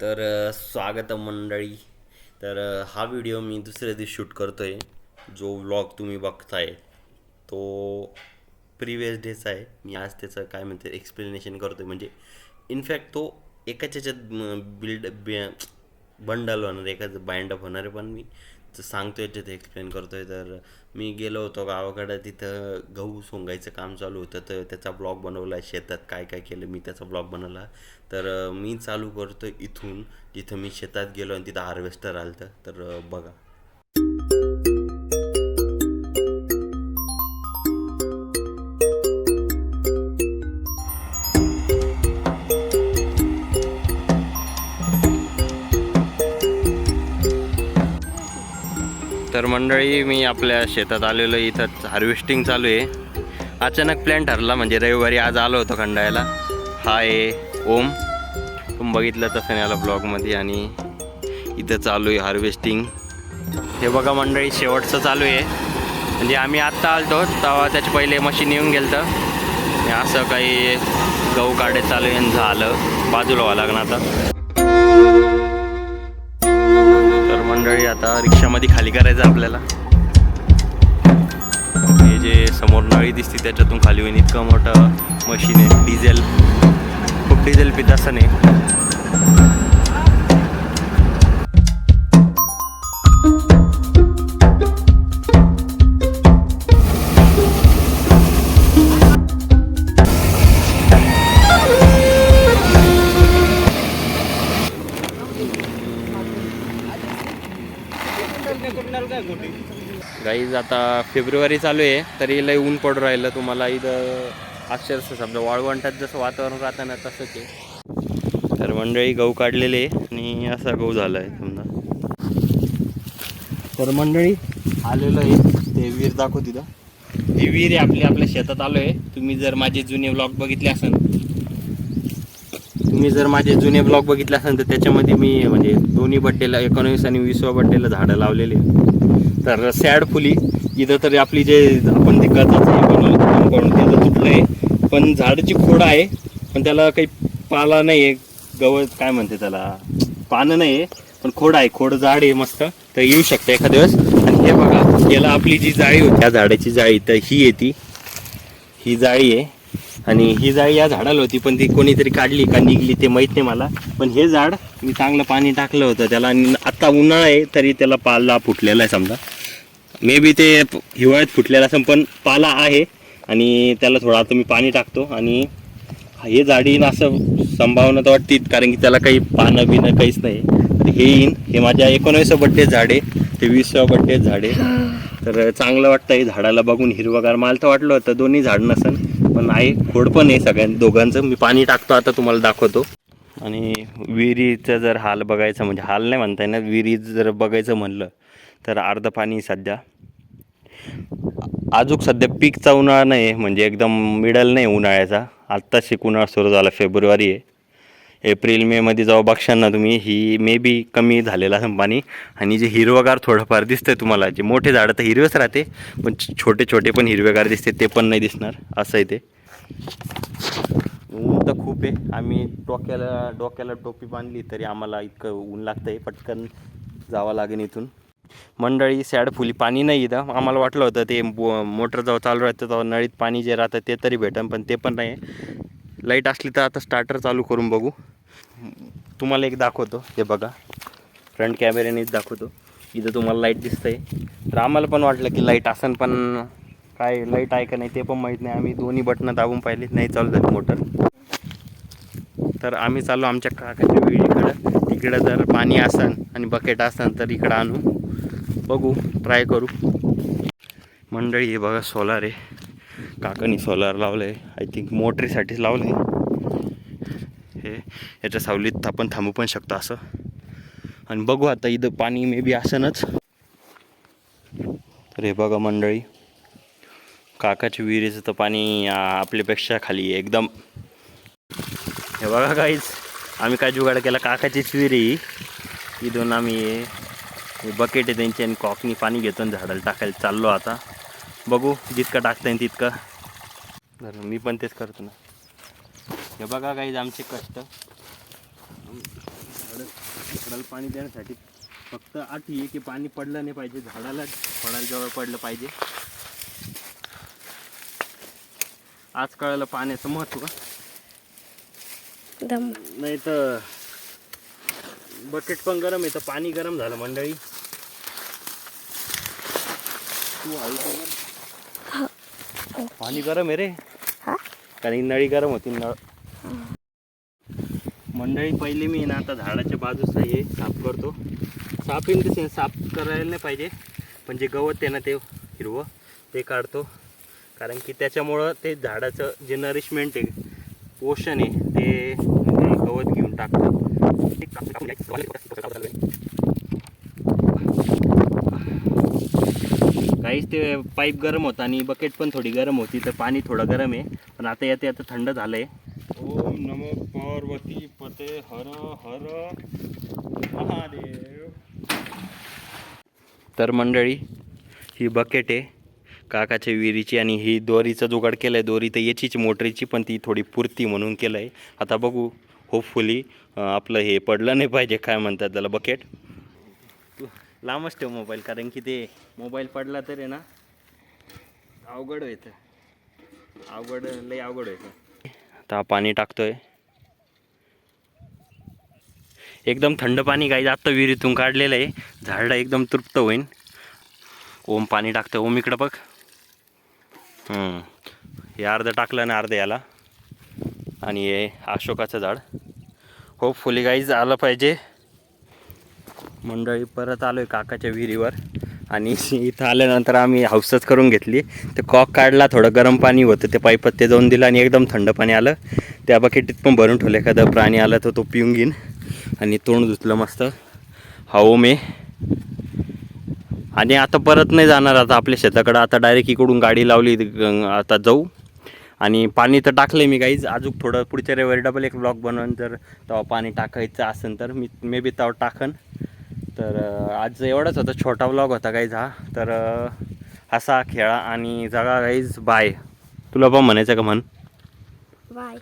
तर स्वागत मंडळी. तर हा व्हिडिओ मी दुसऱ्या दिवशी शूट करतो आहे जो व्लॉग तुम्ही बघताय तो प्रिवियस डेचा आहे. मी आज त्याचं काय म्हणते एक्सप्लेनेशन करतो आहे म्हणजे इनफॅक्ट तो एकाच याच्यात बिल्ड बंडल होणार एकाच बाइंडअप होणार आहे. पण मी सांगतोय सांगतो एक्सप्लेन करतोय. तर मी गेलो होतो गावाकडं तिथं गहू सोंगायचं काम चालू होतं. तर त्याचा ब्लॉग बनवला शेतात काय काय केलं मी त्याचा ब्लॉग बनवला. तर मी चालू करतो इथून जिथं मी शेतात गेलो आणि तिथं हार्वेस्टर आलं तर बघा. तर मंडळी मी आपल्या शेतात आलेलो इथं हार्वेस्टिंग चालू आहे. अचानक प्लॅन ठरला म्हणजे रविवारी आज आलो होतो खंडायला हा आहे ओम. तुम्ही बघितलं तसं याला ब्लॉगमध्ये आणि इथं चालू आहे हार्वेस्टिंग हे बघा मंडळी शेवटचं चालू आहे. म्हणजे आम्ही आत्ता आलतो तेव्हा त्याच्या पहिले मशीन येऊन गेलं असं काही गहू काढे चालू आहे आणि झालं. बाजूला व्हावं लागणार आता. मंडळी आता रिक्षामध्ये खाली करायचं आपल्याला. हे जे समोर नळी दिसते त्याच्यातून खाली होईन. इतकं मोठं मशीन आहे. डिझेल. खूप डिझेल पित असं नाही गाईज आता फेब्रुवारी चालू आहे तरी लय ऊन पडून राहिलं तुम्हाला. इथं अक्षरशः समजा वाळवंटात जसं वातावरण राहतं ना तसंच आहे. तर मंडळी गहू काढलेले आणि असा गहू झाला आहे समजा. तर मंडळी आलेलो आहे ते वीर दाखव तिथं. ही वीर आहे आपली आपल्या शेतात आलो आहे तुम्ही जर माझे जुने ब्लॉग बघितले असेल तुम्ही जर माझे जुने ब्लॉग बघितले असेल तर त्याच्यामध्ये मी म्हणजे दोन्ही बड्डेला एकोणवीस आणि वीसवा बड्डेला झाडं लावलेले तर सॅड फुली इथं तरी आपली जे आपण ते गजाचं हे बनवलं कंपाऊंड त्याचं तुटलं आहे पण झाडाची खोड आहे पण त्याला काही पाला नाही आहे गवत काय म्हणते त्याला? पानं नाही आहे पण खोड आहे खोड झाड आहे मस्त. तर येऊ शकतं एखाद्या वेळेस. आणि हे बघा याला आपली जी जाळी होती त्या झाडाची जाळी तर ही येते. ही जाळी आहे. आणि ही जाळी या झाडाला होती पण ती कोणीतरी काढली का निघली ते माहीत नाही मला. पण हे झाड मी चांगलं पाणी टाकलं होतं त्याला आणि आत्ता उन्हाळा आहे तरी त्याला पाला फुटलेला आहे समजा. मे बी ते हिवाळ्यात फुटलेला असं पण पाला आहे आणि त्याला थोडा आता मी पाणी टाकतो आणि हे झाडी असं संभावना तर वाटते कारण की त्याला काही पानं बिनं काहीच नाही. तर हे येईन. हे माझ्या एकोणावीसवं बड्डे झाड आहे ते वीसव्या बड्डे झाड आहे. तर चांगलं वाटतं हे झाडाला बघून हिरवगार. मला तर वाटलं होतं दोन्ही झाड नसन पण आहे खोड पण आहे सगळ्यां दोघांचं. मी पाणी टाकतो आता तुम्हाला दाखवतो. आणि विहिरीचं जर हाल बघायचं म्हणजे हाल नाही म्हणता येणार विहिरीत जर बघायचं म्हणलं तर अर्ध पाणी सध्या. आजूक सध्या पीकचा उन्हाळा नाही आहे म्हणजे एकदम मिडल नाही उन्हाळ्याचा. आत्ताच शिक उन्हाळा सुरू झाला फेब्रुवारी आहे. एप्रिल मेमध्ये जेव्हा बघशाल ना तुम्ही. ही मे बी कमी झालेलं असं पाणी आणि जे हिरवगार थोडंफार दिसतंय तुम्हाला जे मोठे झाडं तर हिरवेच राहते पण छोटे छोटे पण हिरवेगार दिसते ते पण नाही दिसणार. असं आहे ते. ऊन तर खूप आहे. आम्ही डोक्याला डोक्याला टोपी बांधली तरी आम्हाला इतकं ऊन लागतं आहे पटकन जावं लागेल इथून. मंडळी सॅड फुली पाणी नाही इथं. आम्हाला वाटलं होतं ते मोटर जेव्हा चालू राहतं तेव्हा नळीत पाणी जे राहतं ते तरी भेटन पण ते पण नाही. लाइट असली तर आता स्टार्टर चालू करून बघू. तुम्हाला एक दाखवतो हे बघा. फ्रंट कॅमेऱ्यानेच दाखवतो. इथं तुम्हाला लाइट दिसतंय. तर आम्हाला पण वाटलं की लाइट असन पण काय लाइट आहे का नाही ते पण माहीत नाही. आम्ही दोन्ही बटणं दाबून पाहिली नाही चालू झाली मोटर तर आम्ही चालू आमच्या काकाच्या विहिरीकडं तिकडं जर पाणी असन आणि बकेट असन तर इकडं आणू. बघू ट्राय करू. मंडळी हे बघा सोलार आहे. काकानी सोलार लावलं आहे आय थिंक मोटरीसाठीच लावलं आहे हे याच्या सावलीत आपण थांबू पण शकतो असं. आणि बघू आता इथं पाणी मे बी असनच. तर हे बघा मंडळी काकाच्या विहिरीचं तर पाणी आपल्यापेक्षा खाली एकदम. हे बघा काहीच आम्ही काय जुगाड केला काकाचीच विहिरी. इथून आम्ही हे बकेट आहे त्यांची आणि कॉकनी पाणी घेतो आणि झाडाला टाकायला चाललो आता. बघू जितकं टाकता येईल तितकं. मी पण तेच करतो ना. हे बघा काही आमचे कष्ट. झाडं झाडाला पाणी देण्यासाठी फक्त आठी आहे की पाणी पडलं नाही पाहिजे झाडाला पडायला जवळ पडलं पाहिजे. आज कळालं पाण्याचं दम. नाही तर बकेट पण गरम आहे तर पाणी गरम झालं मंडळी. तू हळू बोल. पाणी गरम आहे रे. कारण नळी गरम होती नळ. मंडळी पहिली मी ना आता झाडाच्या बाजूचा हे साफ करतो. साफ इन द सेन्स साफ करायला नाही पाहिजे. पण जे गवत आहे ना ते हिरवं ते काढतो. कारण की त्याच्यामुळं ते झाडाचं जे नरिशमेंट आहे पोषण आहे ते म्हणजे गवत घेऊन टाकतं काहीच ते पाईप गरम होता आणि बकेट पण थोडी गरम होती तर पाणी थोडं गरम आहे. पण आता येते आता थंड झालंय. ओम नमो पार्वती पते हर हर महादेव. तर मंडळी ही बकेट आहे काकाच्या विहिरीची आणि ही दोरीचा जुगाड केला आहे दोरी तर याचीच मोटरीची पण ती थोडी पुरती म्हणून केलं आहे आता बघू होपफुली आपलं हे पडलं नाही पाहिजे काय म्हणतात त्याला बकेट लांबच ठेव मोबाईल कारण की ते मोबाईल पडला तर आहे ना अवघड व्हायचं अवघड लई अवघड व्हायचं आता पाणी टाकतोय. एकदम थंड पाणी गाई आत्ता विहिरीतून काढलेलं आहे. झाडं एकदम तृप्त होईन. ओम पाणी टाकतं ओम इकडं बघ. हम्म. हे अर्धं टाकलं ना अर्धं याला. आणि हे अशोकाचं झाड. होपफुली गाईज आलं पाहिजे. मंडळी परत आलो आहे काकाच्या विहिरीवर. आणि इथं आल्यानंतर आम्ही हौसच करून घेतली. ते कॉक काढला थोडं गरम पाणी होतं ते पाईपात ते जाऊन दिलं आणि एकदम थंड पाणी आलं. त्या बकेटीत पण भरून ठेवलं एखादं प्राणी आलं तर तो पिऊन घेईन. आणि तोंड धुतलं मस्त. हवो मे आणि आता परत नाही जाणार आता आपल्या शेताकडं. आता डायरेक्ट इकडून गाडी लावली आता जाऊ. आणि पाणी तर टाकलं आहे मी काहीच अजून थोडं पुढच्या रविवारी डबल एक ब्लॉक बनवून. जर तेव्हा पाणी टाकायचं असेल तर मी मे बी तेव्हा टाकन. तर आज एवढाच होता. छोटा ब्लॉग होता काहीच हा. तर हसा खेळा आणि जगा काहीच बाय तुला पण म्हणायचं का म्हण? बाय